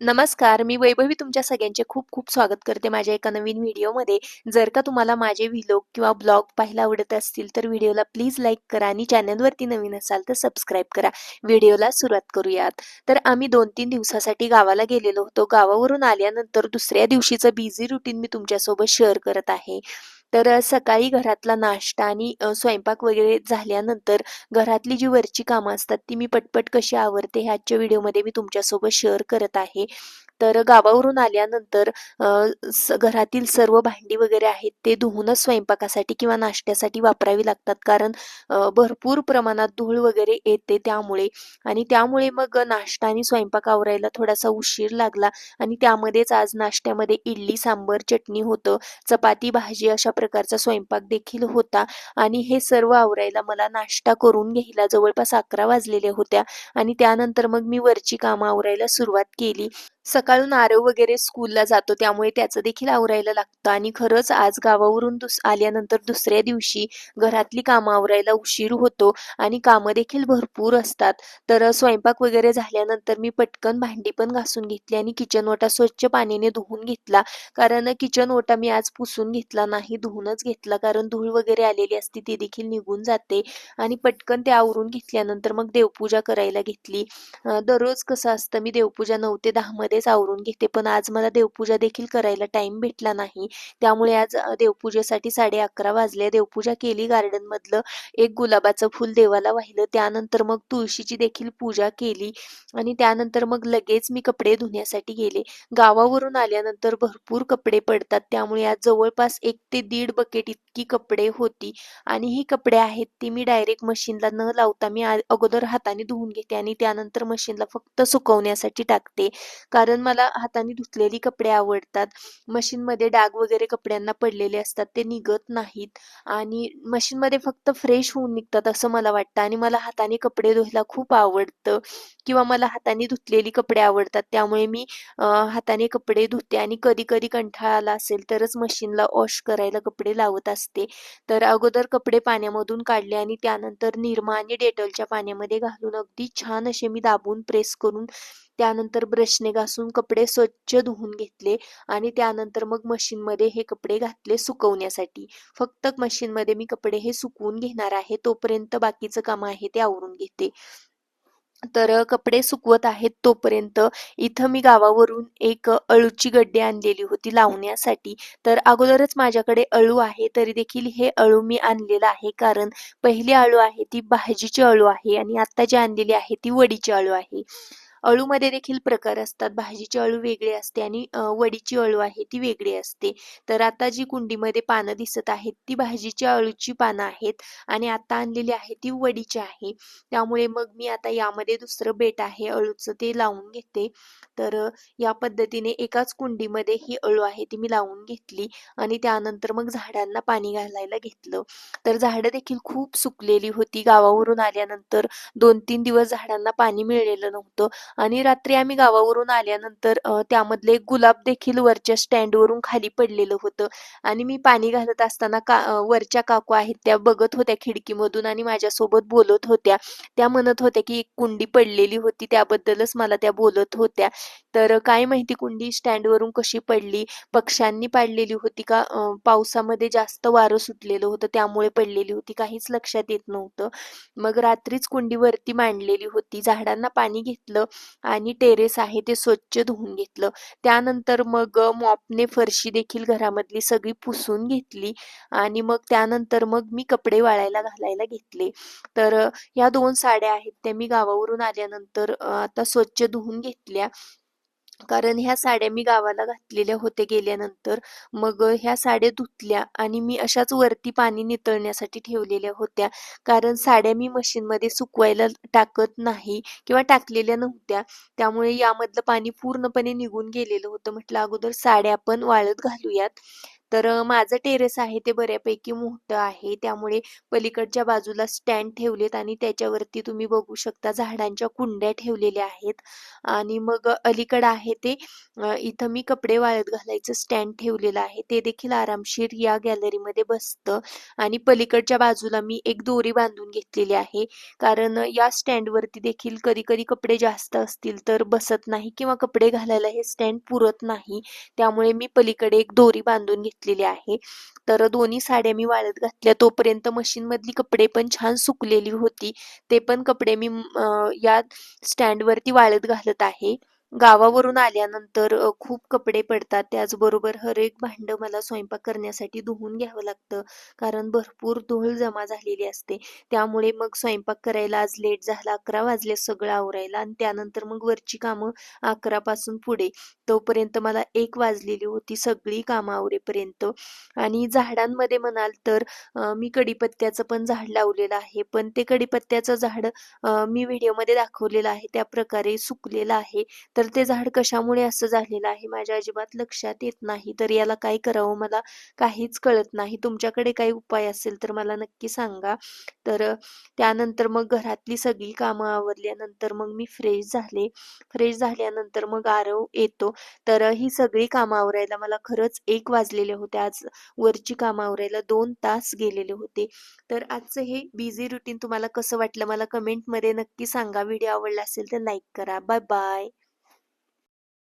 नमस्कार, मी वैभवी तुमच्या सगळ्यांचे खूप खूप स्वागत करते माझ्या एका नवीन व्हिडिओमध्ये. जर का तुम्हाला माझे व्हिलॉग किंवा ब्लॉग पाहायला आवडत असतील, तर व्हिडिओला प्लीज लाईक करा आणि चॅनलवरती नवीन असाल तर सबस्क्राईब करा. व्हिडिओला सुरुवात करूयात. तर आम्ही 2-3 दिवसासाठी गावाला गेलेलो होतो. गावावरून आल्यानंतर दुसऱ्या दिवशीचं बिझी रुटीन मी तुमच्यासोबत शेअर करत आहे. तर सकाळी घरातला नाश्ता आणि स्वयंपाक वगैरे झाल्यानंतर घरातली जी वरची कामं असतात ती मी पटपट कशी आवरते हे आजच्या व्हिडिओमध्ये मी तुमच्यासोबत शेअर करत आहे. तर गावावरून आल्यानंतर स घरातील सर्व भांडी वगैरे आहेत ते धुवूनच स्वयंपाकासाठी किंवा नाश्त्यासाठी वापरावी लागतात. कारण भरपूर प्रमाणात धूळ वगैरे येते त्यामुळे आणि त्यामुळे मग नाश्ता आणि स्वयंपाक आवरायला थोडासा उशीर लागला आणि त्यामध्येच आज नाश्त्यामध्ये इडली, सांबर, चटणी होतं. चपाती, भाजी अशा प्रकारचा स्वयंपाक देखील होता आणि हे सर्व आवरायला मला नाश्ता करून घ्यायला जवळपास 11 वाजलेल्या होत्या आणि त्यानंतर मग मी वरची कामं आवरायला सुरुवात केली. सकाळून आरव वगैरे स्कूलला जातो त्यामुळे त्याचं देखील आवरायला लागतं आणि खरंच आज गावावरून दुस आल्यानंतर दुसऱ्या दिवशी घरातली कामं आवरायला उशीर होतो आणि कामं देखील भरपूर असतात. तर स्वयंपाक वगैरे झाल्यानंतर मी पटकन भांडी पण घासून घेतली आणि किचन ओटा स्वच्छ पाण्याने धुवून घेतला. कारण किचन ओटा मी आज पुसून घेतला नाही, धुवूनच घेतला. कारण धूळ वगैरे आलेली असते ती देखील निघून जाते आणि पटकन ते आवरून घेतल्यानंतर मग देवपूजा करायला घेतली. दररोज कसं असतं मी देवपूजा नऊ ते दहा मध्येच आवरून घेते. पण आज मला देवपूजा देखील करायला टाइम भेटला नाही. त्यामुळे आज देवपूजेसाठी साडे अकरा वाजले. देवपूजा केली गार्डनमधलं एक गुलाबाचं फूल देवाला वाहिलं. त्यानंतर मग तुळशीची देखील पूजा केली आणि त्यानंतर मग लगेच मी कपडे धुण्यासाठी गेले. गावावरून आल्यानंतर भरपूर कपडे पडतात. त्यामुळे आज जवळपास एक ते दीड बकेट इतकी कपडे होती आणि ही कपडे आहेत ती मी डायरेक्ट मशीनला न लावता मी अगोदर हाताने धुवून घेते आणि त्यानंतर मशीनला फक्त सुकवण्यासाठी टाकते. कारण मला हाताने धुतलेली कपडे आवडतात. मशीनमध्ये डाग वगैरे कपड्यांना पडलेले असतात ते निघत नाहीत आणि मशीनमध्ये फक्त फ्रेश होऊन निघतात असं मला वाटतं आणि मला हाताने कपडे धुवायला खूप आवडतं किंवा मला हाताने धुतलेली कपडे आवडतात. त्यामुळे मी हाताने कपडे धुते आणि कधी-कधी कंटाळा आला असेल तरच मशीनला वॉश करायला कपडे लावत असते. तर अगोदर कपडे पाण्यामधून काढले आणि त्यानंतर निरमा आणि डेटॉलच्या पाण्यामध्ये घालून अगदी छान असे मी दाबून प्रेस करून त्यानंतर ब्रशने घासून कपडे स्वच्छ धुवून घेतले आणि त्यानंतर मग मशीनमध्ये हे कपडे घातले सुकवण्यासाठी. फक्त मशीनमध्ये मी कपडे हे सुकवून घेणार आहे. तोपर्यंत बाकीचं काम आहे ते आवरून घेते. तर कपडे सुकवत आहेत तोपर्यंत इथं मी गावावरून एक अळूची गड्डी आणलेली होती लावण्यासाठी. तर अगोदरच माझ्याकडे अळू आहे तरी देखील हे अळू मी आणलेलं आहे. कारण पहिली अळू आहे ती भाजीची अळू आहे आणि आता जी आणलेली आहे ती वडीची अळू आहे. अळूमध्ये देखील प्रकार असतात. भाजीची अळू वेगळी असते आणि वडीची अळू आहे ती वेगळी असते. तर आता जी कुंडीमध्ये पानं दिसत आहेत ती भाजीची अळूची पानं आहेत आणि आता आणलेली आहे ती वडीची आहे. त्यामुळे मग मी आता यामध्ये दुसरं बेट आहे अळूचं ते लावून घेते. तर या पद्धतीने एकाच कुंडीमध्ये ही अळू आहे ती मी लावून घेतली आणि त्यानंतर मग झाडांना पाणी घालायला घेतलं. तर झाडं देखील खूप सुकलेली होती. गावावरून आल्यानंतर 2-3 दिवस झाडांना पाणी मिळालेलं नव्हतं आणि रात्री आम्ही गावावरून आल्यानंतर त्यामधले एक गुलाब देखील वरच्या स्टँडवरून खाली पडलेलं होतं आणि मी पाणी घालत असताना का वरच्या काकू आहेत त्या बघत होत्या खिडकीमधून आणि माझ्यासोबत बोलत होत्या. त्या म्हणत होत्या, की एक कुंडी पडलेली होती त्याबद्दलच मला त्या बोलत होत्या. तर काय माहिती कुंडी स्टँडवरून कशी पडली? पक्ष्यांनी पाडलेली होती का पावसामध्ये जास्त वारं सुटलेलं होतं त्यामुळे पडलेली होती काहीच लक्षात येत नव्हतं. मग रात्रीच कुंडीवरती मांडलेली होती. झाडांना पाणी घेतलं आणि टेरेस आहे ते स्वच्छ धुवून घेतलं. त्यानंतर मग मॉपने फरशी देखील घरामधली सगळी पुसून घेतली आणि मग त्यानंतर मग मी कपडे वाळायला घालायला घेतले. तर या ह्या 2 साड्या आहेत त्या मी गावावरून आल्यानंतर आता स्वच्छ धुवून घेतल्या. कारण ह्या साड्या मी गावाला घातलेल्या होत्या गेल्यानंतर. मग ह्या साड्या धुतल्या आणि मी अशाच वरती पाणी नितळण्यासाठी ठेवलेल्या होत्या. कारण साड्या मी मशीनमध्ये सुकवायला टाकत नाही किंवा टाकलेल्या नव्हत्या. त्यामुळे यामधलं पाणी पूर्णपणे निघून गेलेलं होतं. म्हटलं अगोदर साड्या आपण वाळत घालूयात. तर माझं टेरेस आहे ते बऱ्यापैकी मोठं आहे. त्यामुळे पलीकडच्या बाजूला स्टँड ठेवलेत आणि त्याच्यावरती तुम्ही बघू शकता झाडांच्या कुंड्या ठेवलेल्या आहेत आणि मग अलीकडं आहे ते इथं मी कपडे वाळत घालायचं स्टँड ठेवलेलं आहे. ते देखील आरामशीर या गॅलरीमध्ये बसतं आणि पलीकडच्या बाजूला मी एक दोरी बांधून घेतलेली आहे. कारण या स्टँडवरती देखील कधी-कधी कपडे जास्त असतील तर बसत नाही किंवा कपडे घालायला हे स्टँड पुरत नाही. त्यामुळे मी पलीकडे एक दोरी बांधून घेतली घेतलेली आहे. तर दोन्ही साड्या मी वाळत घातल्या. तोपर्यंत मशीनमधली कपडे पण छान सुकलेली होती. ते पण कपडे मी या स्टँडवरती वाळत घालत आहे. गावावरून आल्यानंतर खूप कपडे पडतात. त्याचबरोबर हर एक भांडं मला स्वयंपाक करण्यासाठी धुवून घ्यावं लागतं. कारण भरपूर धूळ जमा झालेली असते. त्यामुळे मग स्वयंपाक करायला आज लेट झाला. 11 वाजले सगळं आवरायला आणि त्यानंतर मग वरची कामं 11 पासून पुढे. तोपर्यंत मला एक वाजलेली होती सगळी कामं आवरेपर्यंत. आणि झाडांमध्ये म्हणाल तर मी कडीपत्त्याचं पण झाड लावलेलं आहे. पण ते कडीपत्त्याचं झाड मी व्हिडिओमध्ये दाखवलेलं आहे त्या प्रकारे सुकलेलं आहे. तर ते झाड कशामुळे असं झालेलं आहे माझ्या अजिबात लक्षात येत नाही. तर याला काय करावं मला काहीच कळत नाही. तुमच्याकडे काही उपाय असेल तर मला नक्की सांगा. तर त्यानंतर मग घरातली सगळी कामं आवरल्यानंतर मग मी फ्रेश झाले. फ्रेश झाल्यानंतर मग आरव येतो. तर ही सगळी कामं आवरायला मला खरंच एक वाजलेले होते. आज वरची कामं आवरायला दोन तास गेलेले होते. तर आजचं हे बिझी रुटीन तुम्हाला कसं वाटलं मला कमेंटमध्ये नक्की सांगा. व्हिडिओ आवडला असेल तर लाईक करा. Bye bye.